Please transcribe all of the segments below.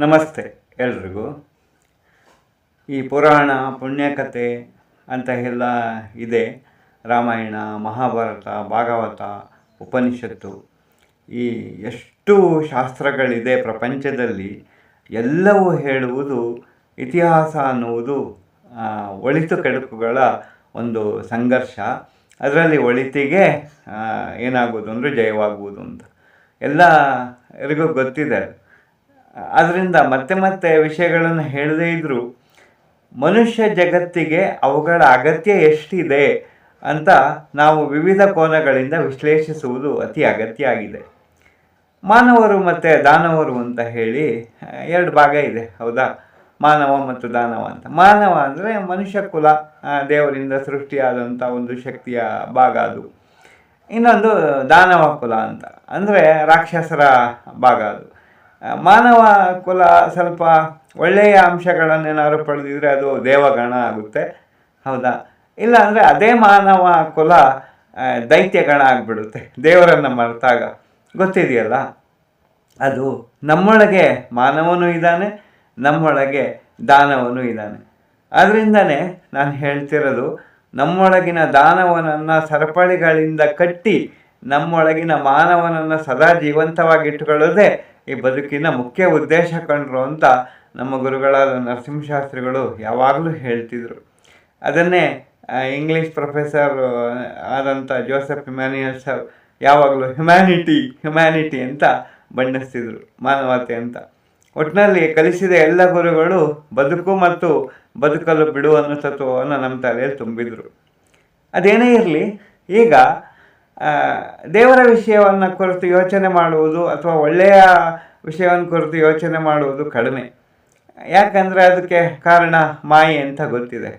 ನಮಸ್ತೆ ಎಲ್ರಿಗೂ. ಈ ಪುರಾಣ ಪುಣ್ಯಕಥೆ ಅಂತ ಎಲ್ಲ ಇದೆ. ರಾಮಾಯಣ, ಮಹಾಭಾರತ, ಭಾಗವತ, ಉಪನಿಷತ್ತು. ಈ ಎಷ್ಟು ಶಾಸ್ತ್ರಗಳಿದೆ ಪ್ರಪಂಚದಲ್ಲಿ, ಎಲ್ಲವೂ ಹೇಳುವುದು ಇತಿಹಾಸ ಅನ್ನುವುದು ಒಳಿತು ಕೆಡುಕುಗಳ ಒಂದು ಸಂಘರ್ಷ. ಅದರಲ್ಲಿ ಒಳಿತಿಗೆ ಏನಾಗುವುದು ಅಂದರೆ ಜಯವಾಗುವುದು ಅಂತ. ಎಲ್ಲರಿಗೂ ಗೊತ್ತಿದೆ. ಅದರಿಂದ ಮತ್ತೆ ಮತ್ತೆ ವಿಷಯಗಳನ್ನು ಹೇಳದೇ ಇದ್ದರೂ ಮನುಷ್ಯ ಜಗತ್ತಿಗೆ ಅವುಗಳ ಅಗತ್ಯ ಎಷ್ಟಿದೆ ಅಂತ ನಾವು ವಿವಿಧ ಕೋನಗಳಿಂದ ವಿಶ್ಲೇಷಿಸುವುದು ಅತಿ ಅಗತ್ಯ ಆಗಿದೆ. ಮಾನವರು ಮತ್ತು ದಾನವರು ಅಂತ ಹೇಳಿ, ಎರಡು ಭಾಗ ಇದೆ. ಹೌದಾ? ಮಾನವ ಮತ್ತು ದಾನವ ಅಂತ. ಮಾನವ ಅಂದರೆ ಮನುಷ್ಯ ಕುಲ ದೇವರಿಂದ ಸೃಷ್ಟಿಯಾದಂಥ ಒಂದು ಶಕ್ತಿಯ ಭಾಗ ಅದು. ಇನ್ನೊಂದು ದಾನವ ಕುಲ ಅಂತ. ಅಂದರೆ ರಾಕ್ಷಸರ ಭಾಗ ಅದು. ಮಾನವ ಕುಲ ಸ್ವಲ್ಪ ಒಳ್ಳೆಯ ಅಂಶಗಳನ್ನೇನಾದ್ರು ಪಡೆದಿದ್ರೆ ಅದು ದೇವಗಣ ಆಗುತ್ತೆ. ಹೌದಾ? ಇಲ್ಲ ಅಂದರೆ ಅದೇ ಮಾನವ ಕುಲ ದೈತ್ಯಗಣ ಆಗಿಬಿಡುತ್ತೆ. ದೇವರನ್ನು ಮರೆತಾಗ. ಗೊತ್ತಿದೆಯಲ್ಲ? ಅದು ನಮ್ಮೊಳಗೆ ಮಾನವನೂ ಇದ್ದಾನೆ, ನಮ್ಮೊಳಗೆ ದಾನವನು ಇದ್ದಾನೆ. ಅದರಿಂದನೇ ನಾನು ಹೇಳ್ತಿರೋದು, ನಮ್ಮೊಳಗಿನ ದಾನವನನ್ನು ಸರಪಳಿಗಳಿಂದ ಕಟ್ಟಿ, ನಮ್ಮೊಳಗಿನ ಮಾನವನನ್ನು ಸದಾ ಜೀವಂತವಾಗಿಟ್ಟುಕೊಳ್ಳೋದೇ ಈ ಬದುಕಿನ ಮುಖ್ಯ ಉದ್ದೇಶ ಕಂಡ್ರು ಅಂತ ನಮ್ಮ ಗುರುಗಳಾದ ನರಸಿಂಹಶಾಸ್ತ್ರಿಗಳು ಯಾವಾಗಲೂ ಹೇಳ್ತಿದ್ರು. ಅದನ್ನೇ ಇಂಗ್ಲೀಷ್ ಪ್ರೊಫೆಸರ್ ಆದಂಥ ಜೋಸೆಫ್ ಇಮ್ಯಾನ್ಯುಯಲ್ ಸರ್ ಯಾವಾಗಲೂ ಹ್ಯುಮ್ಯಾನಿಟಿ ಹ್ಯುಮ್ಯಾನಿಟಿ ಅಂತ ಬಣ್ಣಿಸ್ತಿದ್ರು, ಮಾನವತೆ ಅಂತ. ಒಟ್ಟಿನಲ್ಲಿ ಕಲಿಸಿದ ಎಲ್ಲ ಗುರುಗಳು ಬದುಕು ಮತ್ತು ಬದುಕಲು ಬಿಡುವನ್ನು ತತ್ವವನ್ನು ನಮ್ಮ ತಲೆಯಲ್ಲಿ ತುಂಬಿದರು. ಅದೇನೇ ಇರಲಿ, ಈಗ ದೇವರ ವಿಷಯವನ್ನು ಕುರಿತು ಯೋಚನೆ ಮಾಡುವುದು ಅಥವಾ ಒಳ್ಳೆಯ ವಿಷಯವನ್ನು ಕುರಿತು ಯೋಚನೆ ಮಾಡುವುದು ಕಡಿಮೆ. ಯಾಕಂದರೆ ಅದಕ್ಕೆ ಕಾರಣ ಮಾಯೆ ಅಂತ ಗೊತ್ತಿದೆ.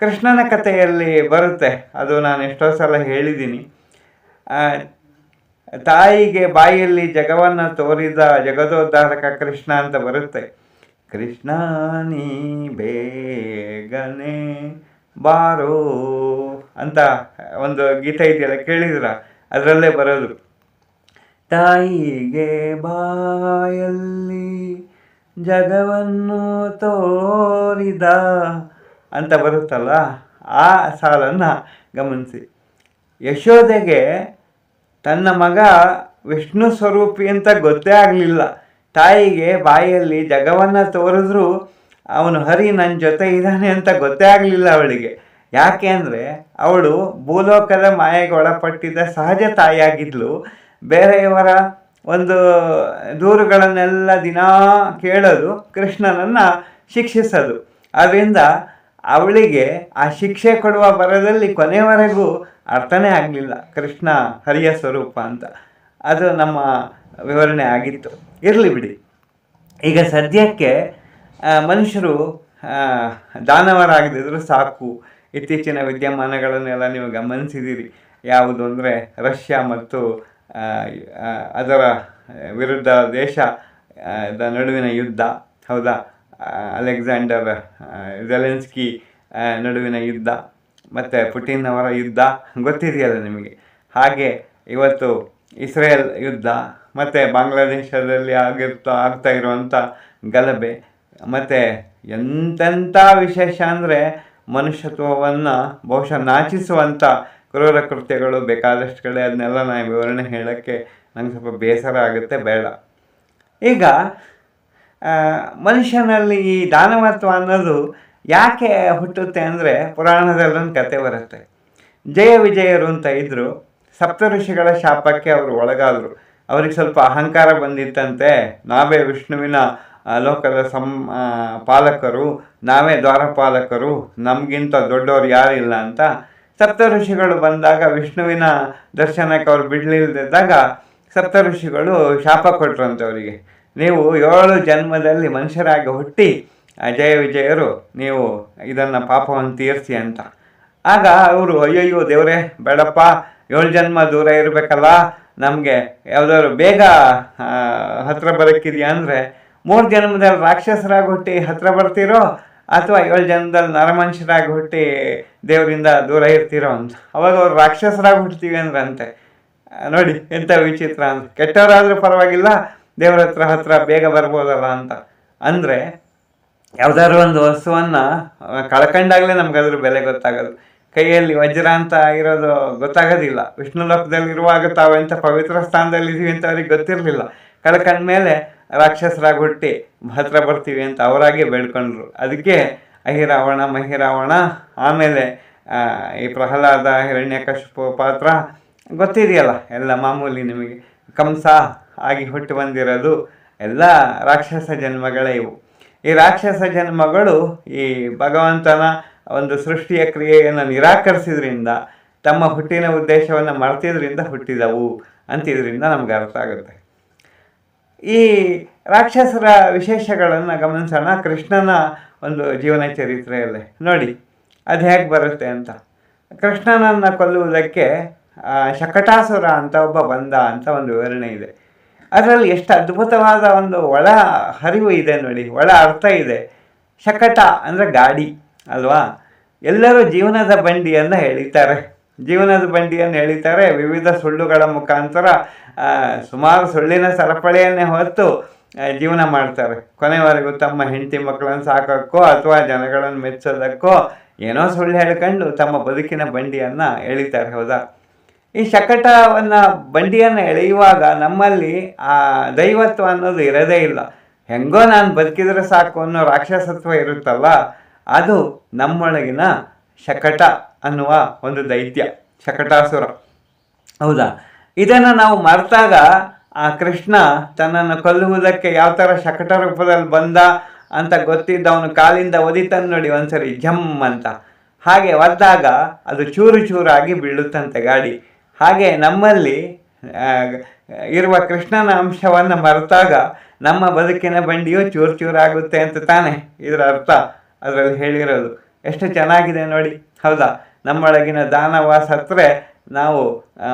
ಕೃಷ್ಣನ ಕಥೆಯಲ್ಲಿ ಬರುತ್ತೆ, ಅದು ನಾನು ಎಷ್ಟೋ ಸಲ ಹೇಳಿದ್ದೀನಿ. ತಾಯಿಗೆ ಬಾಯಿಯಲ್ಲಿ ಜಗವನ್ನು ತೋರಿದ ಜಗದೋದ್ಧಾರಕ ಕೃಷ್ಣ ಅಂತ ಬರುತ್ತೆ. ಕೃಷ್ಣ ನೀ ಬೇಗನೆ ಬಾರೋ ಅಂತ ಒಂದು ಗೀತೆ ಇದೆಯಲ್ಲ ಕೇಳಿದ್ರ? ಅದರಲ್ಲೇ ಬರೋದು. ತಾಯಿಗೆ ಬಾಯಲ್ಲಿ ಜಗವನ್ನು ತೋರಿದ ಅಂತ ಬರುತ್ತಲ್ಲ, ಆ ಸಾಲನ್ನು ಗಮನಿಸಿ. ಯಶೋದೆಗೆ ತನ್ನ ಮಗ ವಿಷ್ಣು ಸ್ವರೂಪಿ ಅಂತ ಗೊತ್ತೇ ಆಗಲಿಲ್ಲ. ತಾಯಿಗೆ ಬಾಯಲ್ಲಿ ಜಗವನ್ನು ತೋರಿದ್ರೂ ಅವನು ಹರಿ ನನ್ನ ಜೊತೆ ಇದ್ದಾನೆ ಅಂತ ಗೊತ್ತೇ ಆಗಲಿಲ್ಲ ಅವಳಿಗೆ. ಯಾಕೆ ಅಂದರೆ ಅವಳು ಭೂಲೋಕದ ಮಾಯೆಗೆ ಒಳಪಟ್ಟಿದ್ದ ಸಹಜ ತಾಯಿಯಾಗಿದ್ಲು. ಬೇರೆಯವರ ಒಂದು ದೂರುಗಳನ್ನೆಲ್ಲ ದಿನಾ ಕೇಳೋದು ಕೃಷ್ಣನನ್ನು ಶಿಕ್ಷಿಸೋದು ಅದರಿಂದ ಅವಳಿಗೆ ಆ ಶಿಕ್ಷೆ ಕೊಡುವ ಬರದಲ್ಲಿ ಕೊನೆಯವರೆಗೂ ಅರ್ಥನೇ ಆಗಲಿಲ್ಲ. ಕೃಷ್ಣ ಹರಿಯ ಸ್ವರೂಪ ಅಂತ. ಅದು ನಮ್ಮ ವಿವರಣೆ ಆಗಿತ್ತು. ಇರಲಿ ಬಿಡಿ. ಈಗ ಸದ್ಯಕ್ಕೆ ಮನುಷ್ಯರು ಆ, ದಾನವರಾಗದಿದ್ರು ಸಾಕು. ಇತ್ತೀಚಿನ ವಿದ್ಯಮಾನಗಳನ್ನೆಲ್ಲ ನೀವು ಗಮನಿಸಿದ್ದೀರಿ. ಯಾವುದು ಅಂದರೆ ರಷ್ಯಾ ಮತ್ತು ಅದರ ವಿರುದ್ಧ ದೇಶ ನಡುವಿನ ಯುದ್ಧ. ಹೌದಾ? ಅಲೆಕ್ಸಾಂಡರ್ ಝೆಲೆನ್ಸ್ಕಿ ನಡುವಿನ ಯುದ್ಧ. ಮತ್ತು ಪುಟಿನ್ ಅವರ ಯುದ್ಧ. ಗೊತ್ತಿದೆಯಲ್ಲ ನಿಮಗೆ? ಹಾಗೆ ಇವತ್ತು ಇಸ್ರೇಲ್ ಯುದ್ಧ, ಮತ್ತು ಬಾಂಗ್ಲಾದೇಶದಲ್ಲಿ ಆಗಿರ್ತಾ, ಆಗ್ತಾ ಇರುವಂಥ ಗಲಭೆ, ಮತ್ತು ಎಂತೆಂಥ ವಿಶೇಷ ಅಂದರೆ ಮನುಷ್ಯತ್ವವನ್ನು ಬಹುಶಃ ನಾಚಿಸುವಂಥ ಕ್ರೂರ ಕೃತ್ಯಗಳು ಬೇಕಾದಷ್ಟುಗಳೇ ಅದನ್ನೆಲ್ಲ ನಾನು ವಿವರಣೆ ಹೇಳೋಕ್ಕೆ ನಂಗೆ ಸ್ವಲ್ಪ ಬೇಸರ ಆಗುತ್ತೆ, ಬೇಡ. ಈಗ ಮನುಷ್ಯನಲ್ಲಿ ಈ ದಾನವತ್ವ ಅನ್ನೋದು ಯಾಕೆ ಹುಟ್ಟುತ್ತೆ ಅಂದರೆ ಪುರಾಣದಲ್ಲೊಂದು ಕತೆ ಬರುತ್ತೆ. ಜಯ ವಿಜಯರು ಅಂತ ಇದ್ದರು ಸಪ್ತ ಋಷಿಗಳ ಶಾಪಕ್ಕೆ ಅವರು ಒಳಗಾದರು. ಅವ್ರಿಗೆ ಸ್ವಲ್ಪ ಅಹಂಕಾರ ಬಂದಿತ್ತಂತೆ ನಾವೇ ವಿಷ್ಣುವಿನ ಲೋಕದ ಸಂ ಪಾಲಕರು, ನಾವೇ ದ್ವಾರಪಾಲಕರು, ನಮಗಿಂತ ದೊಡ್ಡವರು ಯಾರಿಲ್ಲ ಅಂತ ಸಪ್ತ ಋಷಿಗಳು ಬಂದಾಗ, ವಿಷ್ಣುವಿನ ದರ್ಶನಕ್ಕೆ ಅವರು ಬಿಡಲಿಲ್ಲದಿದ್ದಾಗ ಸಪ್ತ ಋಷಿಗಳು ಶಾಪ ಕೊಟ್ರಂತೆ ಅವರಿಗೆ. ನೀವು ಏಳು ಜನ್ಮದಲ್ಲಿ ಮನುಷ್ಯರಾಗಿ ಹುಟ್ಟಿ ಅಜಯ ವಿಜಯರು, ನೀವು ಇದನ್ನು ಪಾಪವನ್ನು ತೀರಿಸಿ ಅಂತ. ಆಗ ಅವರು, ಅಯ್ಯಯ್ಯೋ ದೇವರೇ, ಬೇಡಪ್ಪ, ಏಳು ಜನ್ಮ ದೂರ ಇರಬೇಕಲ್ಲ ನಮಗೆ ಯಾವುದಾದ್ರು ಬೇಗ ಹತ್ರ ಬರೋಕ್ಕಿದೆಯಾ ಅಂದರೆ ಮೂರು ಜನ್ಮದಲ್ಲಿ ರಾಕ್ಷಸರಾಗಿ ಹುಟ್ಟಿ ಹತ್ರ ಬರ್ತೀರೋ ಅಥವಾ ಏಳು ಜನ್ಮದಲ್ಲಿ ನರಮನುಷ್ಯರಾಗಿ ಹುಟ್ಟಿ ದೇವರಿಂದ ದೂರ ಇರ್ತೀರೋ ಅಂತ. ಅವಾಗ ಅವ್ರು ರಾಕ್ಷಸರಾಗಿ ಹುಟ್ತೀವಿ ಅಂದ್ರಂತೆ. ನೋಡಿ ಎಂಥ ವಿಚಿತ್ರ ಅಂತ. ಕೆಟ್ಟವರಾದರೂ ಪರವಾಗಿಲ್ಲ, ದೇವರ ಹತ್ರ ಹತ್ರ ಬೇಗ ಬರ್ಬೋದಲ್ಲ ಅಂತ. ಅಂದರೆ, ಯಾವುದಾದ್ರು ಒಂದು ವಸ್ತುವನ್ನು ಕಳ್ಕೊಂಡಾಗಲೇ ನಮ್ಗೆ ಅದ್ರ ಬೆಲೆ ಗೊತ್ತಾಗೋದು. ಕೈಯಲ್ಲಿ ವಜ್ರ ಅಂತ ಇರೋದು ಗೊತ್ತಾಗೋದಿಲ್ಲ. ವಿಷ್ಣು ಲೋಕದಲ್ಲಿರುವಾಗ ತಾವೆಂಥ ಪವಿತ್ರ ಸ್ಥಾನದಲ್ಲಿದ್ದೀವಿ ಅಂತ ಅವ್ರಿಗೆ ಗೊತ್ತಿರಲಿಲ್ಲ. ಕಳ್ಕೊಂಡ್ಮೇಲೆ ರಾಕ್ಷಸರಾಗಿ ಹುಟ್ಟಿ ಹತ್ರ ಬರ್ತೀವಿ ಅಂತ ಅವರಾಗೆ ಬೇಡ್ಕೊಂಡ್ರು. ಅದಕ್ಕೆ ಅಹಿರಾವಣ, ಮಹಿರಾವಣ, ಆಮೇಲೆ ಈ ಪ್ರಹ್ಲಾದ ಹಿರಣ್ಯಕಶಿಪು ಪಾತ್ರ ಗೊತ್ತಿದೆಯಲ್ಲ, ಎಲ್ಲ ಮಾಮೂಲಿ ನಿಮಗೆ. ಕಂಸ ಆಗಿ ಹುಟ್ಟಿ ಬಂದಿರೋದು ಎಲ್ಲ ರಾಕ್ಷಸ ಜನ್ಮಗಳೇ ಇವು. ಈ ರಾಕ್ಷಸ ಜನ್ಮಗಳು ಈ ಭಗವಂತನ ಒಂದು ಸೃಷ್ಟಿಯ ಕ್ರಿಯೆಯನ್ನು ನಿರಾಕರಿಸಿದ್ರಿಂದ, ತಮ್ಮ ಹುಟ್ಟಿನ ಉದ್ದೇಶವನ್ನು ಮರೆತಿದ್ರಿಂದ ಹುಟ್ಟಿದವು ಅಂತಿದ್ರಿಂದ ನಮ್ಗೆ ಅರ್ಥ ಆಗುತ್ತೆ. ಈ ರಾಕ್ಷಸರ ವಿಶೇಷಗಳನ್ನು ಗಮನಿಸೋಣ. ಕೃಷ್ಣನ ಒಂದು ಜೀವನ ಚರಿತ್ರೆಯಲ್ಲೇ. ನೋಡಿ, ಅದು ಹೇಗೆ ಬರುತ್ತೆ ಅಂತ. ಕೃಷ್ಣನನ್ನು ಕೊಲ್ಲುವುದಕ್ಕೆ ಶಕಟಾಸುರ ಅಂತ ಒಬ್ಬ ಬಂದ ಅಂತ ಒಂದು ವಿವರಣೆ ಇದೆ. ಅದರಲ್ಲಿ ಎಷ್ಟು ಅದ್ಭುತವಾದ ಒಂದು ಒಳ ಹರಿವು ಇದೆ ನೋಡಿ. ಒಳ ಅರ್ಥ ಇದೆ. ಶಕಟ ಅಂದರೆ ಗಾಡಿ, ಅಲ್ವಾ? ಎಲ್ಲರೂ ಜೀವನದ ಬಂಡಿಯನ್ನು ಎಳಿತಾರೆ. ಜೀವನದ ಬಂಡಿಯನ್ನು ಎಳಿತಾರೆ. ವಿವಿಧ ಸುಳ್ಳುಗಳ ಮುಖಾಂತರ ಸುಮಾರು ಸುಳ್ಳಿನ ಸರಪಳಿಯನ್ನೇ ಹೊತ್ತು ಜೀವನ ಮಾಡ್ತಾರೆ. ಕೊನೆವರೆಗೂ ತಮ್ಮ ಹೆಂಡತಿ ಮಕ್ಕಳನ್ನು ಸಾಕೋಕ್ಕೋ ಅಥವಾ ಜನಗಳನ್ನು ಮೆಚ್ಚೋದಕ್ಕೋ ಏನೋ ಸುಳ್ಳು ಹೇಳ್ಕೊಂಡು ತಮ್ಮ ಬದುಕಿನ ಬಂಡಿಯನ್ನು ಎಳಿತಾರೆ, ಹೌದಾ? ಈ ಶಕಟವನ್ನು ಬಂಡಿಯನ್ನು ಎಳೆಯುವಾಗ ನಮ್ಮಲ್ಲಿ ಆ ದೈವತ್ವ ಅನ್ನೋದು ಇರೋದೇ ಇಲ್ಲ. ಹೆಂಗೋ ನಾನು ಬದುಕಿದ್ರೆ ಸಾಕು ಅನ್ನೋ ರಾಕ್ಷಸತ್ವ ಇರುತ್ತಲ್ಲ, ಅದು ನಮ್ಮೊಳಗಿನ ಶಕಟ. ಅನ್ನುವ ಒಂದು ದೈತ್ಯ ಶಕಟಾಸುರ. ಹೌದಾ? ಇದನ್ನು ನಾವು ಮರೆತಾಗ ಆ ಕೃಷ್ಣ ತನ್ನನ್ನು ಕೊಲ್ಲುವುದಕ್ಕೆ ಯಾವ ಥರ ಶಕಟ ರೂಪದಲ್ಲಿ ಬಂದ ಅಂತ ಗೊತ್ತಿದ್ದ ಅವನು ಕಾಲಿಂದ ಒದಿತಾನೆ ನೋಡಿ ಒಂದ್ಸರಿ ಜಮ್ ಅಂತ. ಹಾಗೆ ಒದ್ದಾಗ ಅದು ಚೂರು ಚೂರಾಗಿ ಬೀಳುತ್ತಂತೆ ಗಾಡಿ ಹಾಗೆ ನಮ್ಮಲ್ಲಿ ಇರುವ ಕೃಷ್ಣನ ಅಂಶವನ್ನು ಮರೆತಾಗ ನಮ್ಮ ಬದುಕಿನ ಬಂಡಿಯು ಚೂರು ಚೂರಾಗುತ್ತೆ ಅಂತ ತಾನೆ ಇದರ ಅರ್ಥ. ಅದರಲ್ಲಿ ಹೇಳಿರೋದು. ಎಷ್ಟು ಚೆನ್ನಾಗಿದೆ ನೋಡಿ. ಹೌದಾ? ನಮ್ಮೊಳಗಿನ ದಾನವ ಸತ್ತರೆ ನಾವು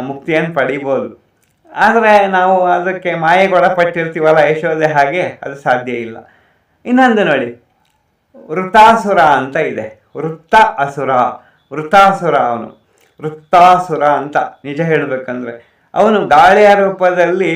ಮುಕ್ತಿಯನ್ನು ಪಡಿಬೋದು. ಆದರೆ ನಾವು ಅದಕ್ಕೆ ಮಾಯೆಗೊಳಪಟ್ಟಿರ್ತೀವಲ್ಲ ಯಶೋದೆ ಹಾಗೆ ಅದು ಸಾಧ್ಯ ಇಲ್ಲ. ಇನ್ನೊಂದು ನೋಡಿ, ವೃತ್ತಾಸುರ ಅಂತ ಇದೆ. ವೃತ್ತ ಅಸುರ, ವೃತ್ತಾಸುರ ಅವನು. ವೃತ್ತಾಸುರ ಅಂತ ನಿಜ ಹೇಳಬೇಕಂದ್ರೆ, ಅವನು ಗಾಳಿಯ ರೂಪದಲ್ಲಿ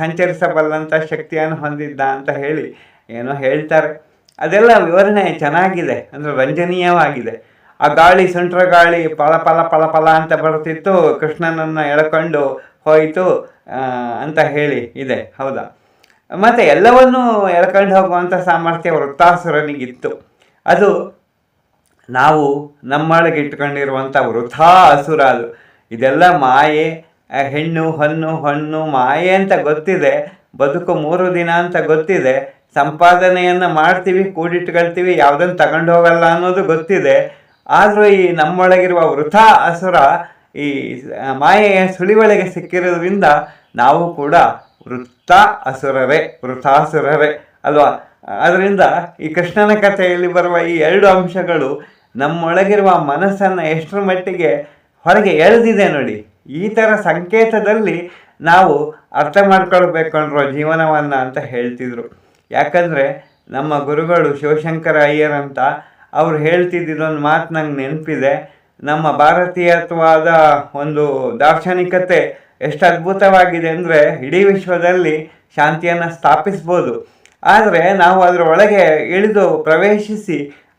ಸಂಚರಿಸಬಲ್ಲಂಥ ಶಕ್ತಿಯನ್ನು ಹೊಂದಿದ್ದ ಅಂತ ಹೇಳಿ ಏನೋ ಹೇಳ್ತಾರೆ. ಅದೆಲ್ಲ ವಿವರಣೆ ಚೆನ್ನಾಗಿದೆ, ಅಂದರೆ ರಂಜನೀಯವಾಗಿದೆ. ಆ ಗಾಳಿ, ಸುಂಟ್ರ ಗಾಳಿ ಪಲ ಪಲ ಪಲ ಪಲ ಅಂತ ಬರ್ತಿತ್ತು. ಕೃಷ್ಣನನ್ನು ಎಳ್ಕೊಂಡು ಹೋಯಿತು ಅಂತ ಹೇಳಿ ಇದೆ. ಹೌದಾ? ಮತ್ತು ಎಲ್ಲವನ್ನೂ ಎಳ್ಕೊಂಡು ಹೋಗುವಂಥ ಸಾಮರ್ಥ್ಯ ವೃತ್ತಾಸುರನಿಗಿತ್ತು ಅದು ನಾವು ನಮ್ಮೊಳಗೆ ಇಟ್ಕೊಂಡಿರುವಂಥ ವೃಥಾ ಅಸುರ ಅದು. ಇದೆಲ್ಲ ಮಾಯೆ ಹೆಣ್ಣು ಹಣ್ಣು ಹಣ್ಣು ಮಾಯೆ ಅಂತ ಗೊತ್ತಿದೆ. ಬದುಕು ಮೂರು ದಿನ ಅಂತ ಗೊತ್ತಿದೆ. ಸಂಪಾದನೆಯನ್ನು ಮಾಡ್ತೀವಿ, ಕೂಡಿಟ್ಕೊಳ್ತೀವಿ ಯಾವುದನ್ನು ತಗೊಂಡು ಹೋಗಲ್ಲ ಅನ್ನೋದು ಗೊತ್ತಿದೆ. ಆದರೂ ಈ ನಮ್ಮೊಳಗಿರುವ ವೃಥ ಅಸುರ ಈ ಮಾಯೆಯ ಸುಳಿವೊಳಗೆ ಸಿಕ್ಕಿರೋದ್ರಿಂದ ನಾವು ಕೂಡ ವೃತ್ತ ಅಸುರರೇ, ವೃಥಾಸುರರೇ, ಅಲ್ವಾ? ಅದರಿಂದ ಈ ಕೃಷ್ಣನ ಕಥೆಯಲ್ಲಿ ಬರುವ ಈ ಎರಡು ಅಂಶಗಳು ನಮ್ಮೊಳಗಿರುವ ಮನಸ್ಸನ್ನು ಎಷ್ಟರ ಮಟ್ಟಿಗೆ ಹೊರಗೆ ಎಳೆದಿದೆ ನೋಡಿ. ಈ ಥರ ಸಂಕೇತದಲ್ಲಿ ನಾವು ಅರ್ಥ ಮಾಡ್ಕೊಳ್ಬೇಕು ಅನ್ನೋ ಜೀವನವನ್ನು ಅಂತ ಹೇಳ್ತಿದ್ರು. ಯಾಕಂದರೆ ನಮ್ಮ ಗುರುಗಳು ಶಿವಶಂಕರ ಅಯ್ಯರಂತ ಅವ್ರು ಹೇಳ್ತಿದ್ದೊಂದು ಮಾತು ನಂಗೆ ನೆನಪಿದೆ. ನಮ್ಮ ಭಾರತೀಯತ್ವಾದ ಒಂದು ದಾರ್ಶನಿಕತೆ ಎಷ್ಟು ಅದ್ಭುತವಾಗಿದೆ ಅಂದರೆ ಇಡೀ ವಿಶ್ವದಲ್ಲಿ ಶಾಂತಿಯನ್ನು ಸ್ಥಾಪಿಸ್ಬೋದು. ಆದರೆ ನಾವು ಅದರ ಒಳಗೆ ಇಳಿದು ಪ್ರವೇಶಿಸಿ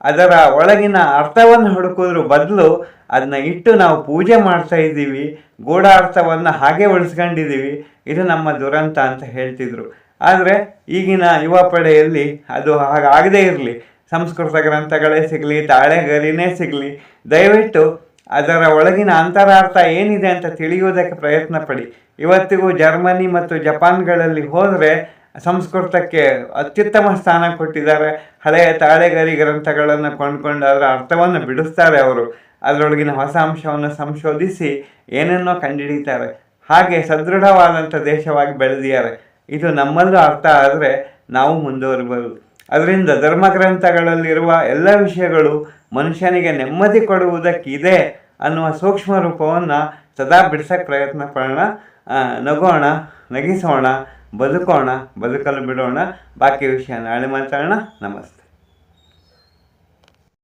ಅದರ ಒಳಗಿನ ಅರ್ಥವನ್ನು ಹುಡುಕೋದ್ರ ಬದಲು ಅದನ್ನ ಇಟ್ಟು ನಾವು ಪೂಜೆ ಮಾಡ್ತಾ ಇದ್ದೀವಿ, ಗೂಢಾರ್ಥವನ್ನು ಹಾಗೆ ಉಳಿಸ್ಕೊಂಡಿದ್ದೀವಿ, ಇದು ನಮ್ಮ ದುರಂತ ಅಂತ ಹೇಳ್ತಿದ್ರು. ಆದರೆ ಈಗಿನ ಯುವ ಪಡೆಯಲ್ಲಿ ಅದು ಹಾಗಾಗದೇ ಇರಲಿ. ಸಂಸ್ಕೃತ ಗ್ರಂಥಗಳೇ ಸಿಗಲಿ, ತಾಳೆಗರಿನೇ ಸಿಗಲಿ, ದಯವಿಟ್ಟು ಅದರ ಒಳಗಿನ ಅಂತರಾರ್ಥ ಏನಿದೆ ಅಂತ ತಿಳಿಯುವುದಕ್ಕೆ ಪ್ರಯತ್ನ ಪಡಿ ಇವತ್ತಿಗೂ ಜರ್ಮನಿ ಮತ್ತು ಜಪಾನ್ಗಳಲ್ಲಿ ಹೋದರೆ ಸಂಸ್ಕೃತಕ್ಕೆ ಅತ್ಯುತ್ತಮ ಸ್ಥಾನ ಕೊಟ್ಟಿದ್ದಾರೆ. ಹಳೆಯ ತಾಳೆಗರಿ ಗ್ರಂಥಗಳನ್ನು ಕೊಂಡ್ಕೊಂಡು ಅದರ ಅರ್ಥವನ್ನು ಬಿಡಿಸ್ತಾರೆ ಅವರು. ಅದರೊಳಗಿನ ಹೊಸ ಅಂಶವನ್ನು ಸಂಶೋಧಿಸಿ ಏನನ್ನೋ ಕಂಡುಹಿಡಿತಾರೆ. ಹಾಗೆ ಸದೃಢವಾದಂಥ ದೇಶವಾಗಿ ಬೆಳೆದಿದ್ದಾರೆ. ಇದು ನಮ್ಮಲ್ಲೂ ಅರ್ಥ ಆದರೆ ನಾವು ಮುಂದುವರಿಬೋದು ಅದರಿಂದ ಧರ್ಮಗ್ರಂಥಗಳಲ್ಲಿರುವ ಎಲ್ಲ ವಿಷಯಗಳು ಮನುಷ್ಯನಿಗೆ ನೆಮ್ಮದಿ ಕೊಡುವುದಕ್ಕಿದೆ ಅನ್ನುವ ಸೂಕ್ಷ್ಮ ರೂಪವನ್ನು ಸದಾ ಬಿಡಿಸೋಕ್ಕೆ ಪ್ರಯತ್ನ ಪಡೋಣ. ನಗೋಣ, ನಗಿಸೋಣ, ಬದುಕೋಣ, ಬದುಕಲು ಬಿಡೋಣ. ಬಾಕಿ ವಿಷಯ ನಾಳೆ ಮಾತಾಡೋಣ. ನಮಸ್ತೆ.